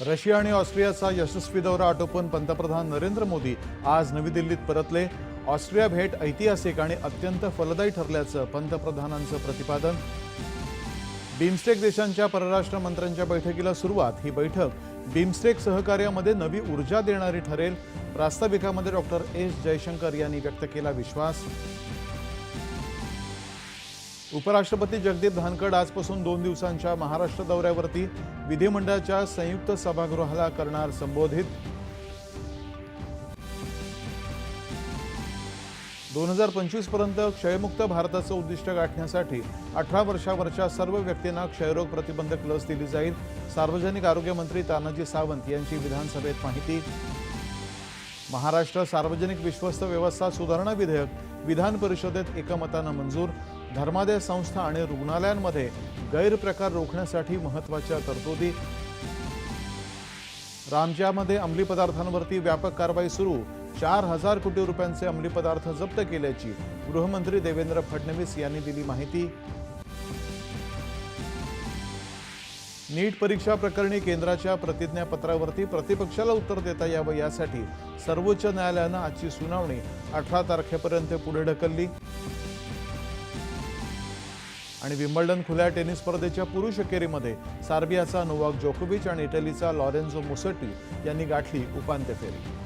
Russia आणि ऑस्ट्रियाचा यशस्वी दौरा आटोपून पंतप्रधान नरेंद्र मोदी आज नवी दिल्लीत परतले. ऑस्ट्रिया भेट ऐतिहासिक आणि अत्यंत फलदायी ठरल्याचं पंतप्रधानांचं प्रतिपादन. बिमस्टेक देशांच्या परराष्ट्र मंत्र्यांच्या बैठकीला सुरुवात. ही बैठक बिमस्टेक सहकार्यामध्ये नवी ऊर्जा देणारी ठरेल. प्रास्ताविकामध्ये डॉक्टर एस जयशंकर यांनी व्यक्त केला विश्वास. उपराष्ट्रपती जगदीप धानकड आजपासून दोन दिवसांच्या महाराष्ट्र दौऱ्यावरती विधिमंडळाच्या संयुक्त सभागृहाला करणार संबोधित. दोन हजार पंचवीसपर्यंत क्षयमुक्त भारताचं उद्दिष्ट गाठण्यासाठी अठरा वर्षावरच्या सर्व व्यक्तींना क्षयरोग प्रतिबंधक लस दिली जाईल. सार्वजनिक आरोग्य मंत्री तानाजी सावंत यांची विधानसभेत माहिती. महाराष्ट्र सार्वजनिक विश्वस्त व्यवस्था सुधारणा विधेयक विधान परिषदेत एकमतानं मंजूर धर्मादाय संस्था आणि रुग्णालयांमध्ये गैरप्रकार रोखण्यासाठी महत्त्वाच्या तरतुदी. रामच्यामध्ये अंमली पदार्थांवरती व्यापक कारवाई सुरू चार हजार कोटी रुपयांचे अंमली पदार्थ जप्त केल्याची गृहमंत्री देवेंद्र फडणवीस यांनी दिली माहिती. नीट परीक्षा प्रकरणी केंद्राच्या प्रतिज्ञापत्रावरती प्रतिपक्षाला उत्तर देता यावं यासाठी सर्वोच्च न्यायालयानं आजची सुनावणी अठरा तारखेपर्यंत पुढे ढकलली. आणि विम्बल्डन खुल्या टेनिस स्पर्धेच्या पुरुष एकेरीमध्ये सार्बियाचा नोवाक जोकोविच आणि इटलीचा लॉरेन्झो मुसटी यांनी गाठली उपांत्य फेरी.